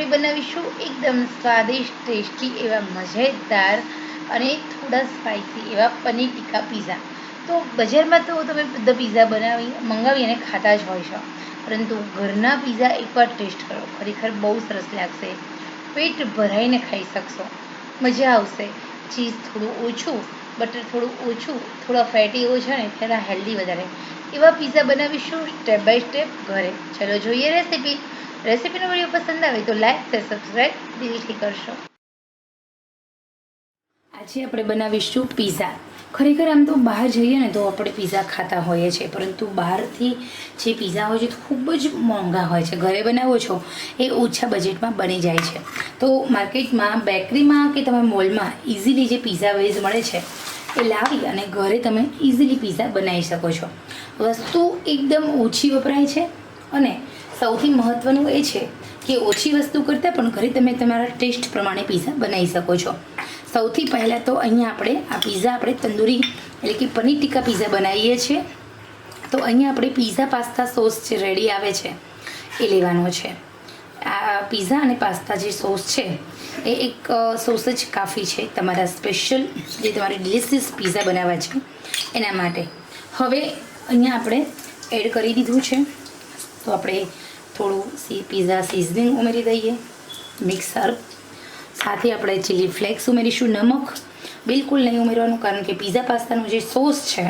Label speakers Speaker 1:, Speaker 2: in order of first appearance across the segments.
Speaker 1: આપણે બનાવીશું એકદમ સ્વાદિષ્ટ, ટેસ્ટી એવા મજેદાર અને થોડા સ્પાઇસી એવા પનીર ટીકા પીઝા તો બજારમાં તો તમે બધા પીઝા બનાવી, મંગાવી અને ખાતા જ હોય છો. પરંતુ ઘરના પીઝા એકવાર ટેસ્ટ કરો. ખરેખર બહુ સરસ લાગશે. પેટ ભરાઈને ખાઈ શકશો. મજા આવશે. ચીઝ થોડું ઓછું બટર થોડું ઓછું, થોડા ફેટી ઓછા ને થોડા હેલ્ધી વધારે. એવા પીઝા બનાવીશું સ્ટેપ બાય સ્ટેપ ઘરે. ચલો જોઈએ રેસીપી રેસીપીનો વીડિયો પસંદ આવે તો લાઈક શેર સબસ્ક્રાઈબ દિલથી કરશો. આજે આપણે બનાવીશું પીઝા. ખરેખર આમ તો બહાર જઈએ ને તો આપણે પીઝા ખાતા હોઈએ છીએ, પરંતુ બહારથી જે પીઝા હોય છે તો ખૂબ જ મોંઘા હોય છે. ઘરે બનાવો છો એ ઓછા બજેટમાં બની જાય છે. તો માર્કેટમાં, બેકરીમાં કે તમે મોલમાં ઇઝીલી જે પીઝા વેઝ મળે છે એ લાવી અને ઘરે તમે ઇઝીલી પીઝા બનાવી શકો છો. વસ્તુ એકદમ ઓછી વપરાય છે અને સૌથી મહત્ત્વનું એ છે કે ઓછી વસ્તુ કરતાં પણ ઘરે તમે તમારા ટેસ્ટ પ્રમાણે પીઝા બનાવી શકો છો. સૌથી પહેલાં તો અહીંયા આપણે આ પીઝા આપણે તંદૂરી એટલે કે પનીર ટીકા પીઝા બનાવીએ છીએ. તો અહીંયા આપણે પીઝા પાસ્તા સોસ જે રેડી આવે છે એ લેવાનો છે. આ પીઝા અને પાસ્તા જે સોસ છે એ એક સોસ જ કાફી છે તમારા સ્પેશિયલ જે તમારે ડિલિશિયસ પીઝા બનાવવા છે એના માટે. હવે અહીંયા આપણે એડ કરી દીધું છે. તો આપણે થોડું સી પીઝા સિઝનિંગ ઉમેરી દઈએ મિક્સ હર્બ સાથે આપણે ચીલી ફ્લેક્સ ઉમેરીશું, નમક. બિલકુલ નહીં ઉમેરવાનું, કારણ કે પીઝા પાસ્તાનો જે સોસ છે,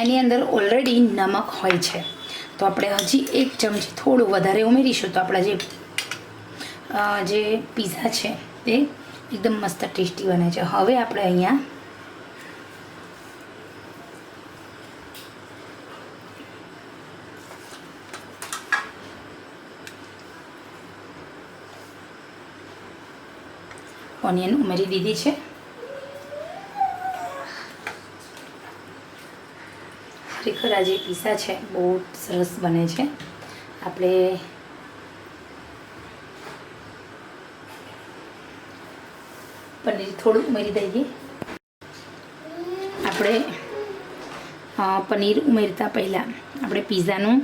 Speaker 1: એની અંદર ઓલરેડી નમક હોય છે. તો આપણે હજી એક ચમચી થોડું વધારે ઉમેરીશું, તો આપણા જે જે પીઝા છે, તે એકદમ મસ્ત ટેસ્ટી બને છે. હવે આપણે અહીંયા ઓનિયન ઉમેરી દીધી છે. ખરેખર આ જે પીઝા છે, બહુ સરસ બને છે. આપણે પનીર થોડું ઉમેરી દઈએ. આપણે પનીર ઉમેરતા પહેલાં આપણે પીઝાનું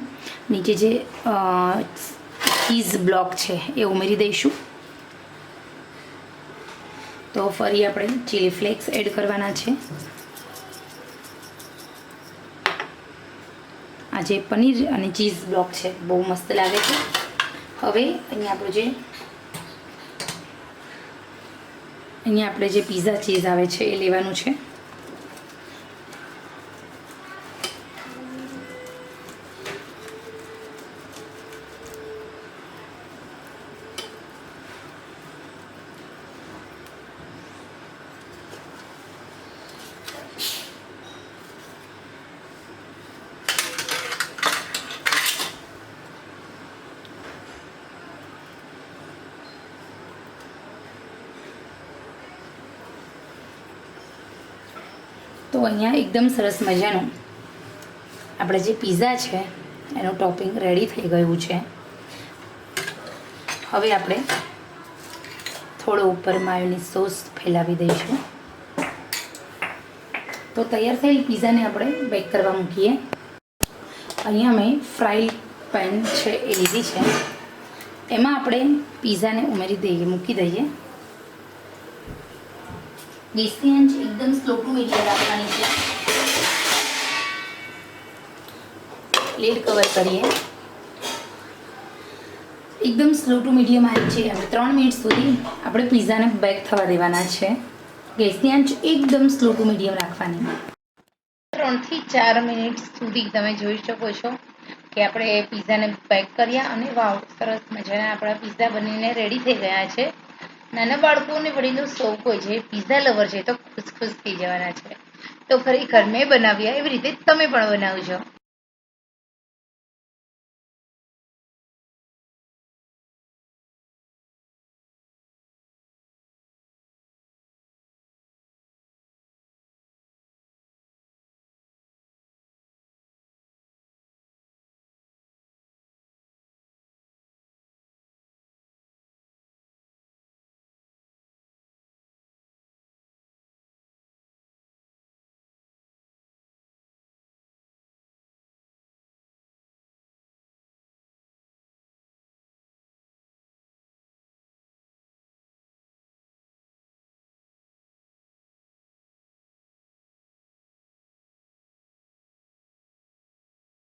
Speaker 1: નીચે જે ચીઝ બ્લોક છે, એ ઉમેરી દઈશું. તો ફરી આપણે ચીલી ફ્લેક્સ એડ કરવાના છે. આ જે પનીર અને ચીઝ બ્લોક છે, બહુ મસ્ત લાગે છે. હવે અહીંયા આપણું જે અહીંયા આપણે જે પીઝા ચીઝ આવે છે એ લેવાનું છે. તો અહીંયા એકદમ સરસ મજાનું આપણે જે પીઝા છે, એનું ટોપિંગ રેડી થઈ ગયું છે. હવે આપણે થોડો ઉપર માયોની સોસ ફેલાવી દઈશું. તો તૈયાર થયેલ પીઝાને આપણે બેક કરવા મૂકીએ. અહીંયા મેં ફ્રાઈ પેન છે એ લીધી છે. એમાં આપણે પીઝાને ઉમેરી દઈએ, મૂકી દઈએ. ગેસની અંચ એકદમ સ્લો ટુ મીડિયમ રાખવાની છે. લીડ કવર કરીએ. એકદમ સ્લો ટુ મીડિયમ આવી છે. હવે ત્રણ મિનિટ સુધી આપણે પીઝાને બેક થવા દેવાના છે. ગેસની આંચ એકદમ સ્લો ટુ મીડિયમ રાખવાની. ત્રણથી ચાર મિનિટ સુધી તમે જોઈ શકો છો કે આપણે પીઝાને બેક કર્યા અને વાવ, સરસ મજાના આપણા પીઝા બનીને રેડી થઈ ગયા છે. નાના બાળકોને વડીલો સૌ કોઈ છે પીઝા લવર છે, તો ખુશ ખુશ થઈ જવાના છે. તો ખરેખર મેં બનાવ્યા, એવી રીતે તમે પણ બનાવજો.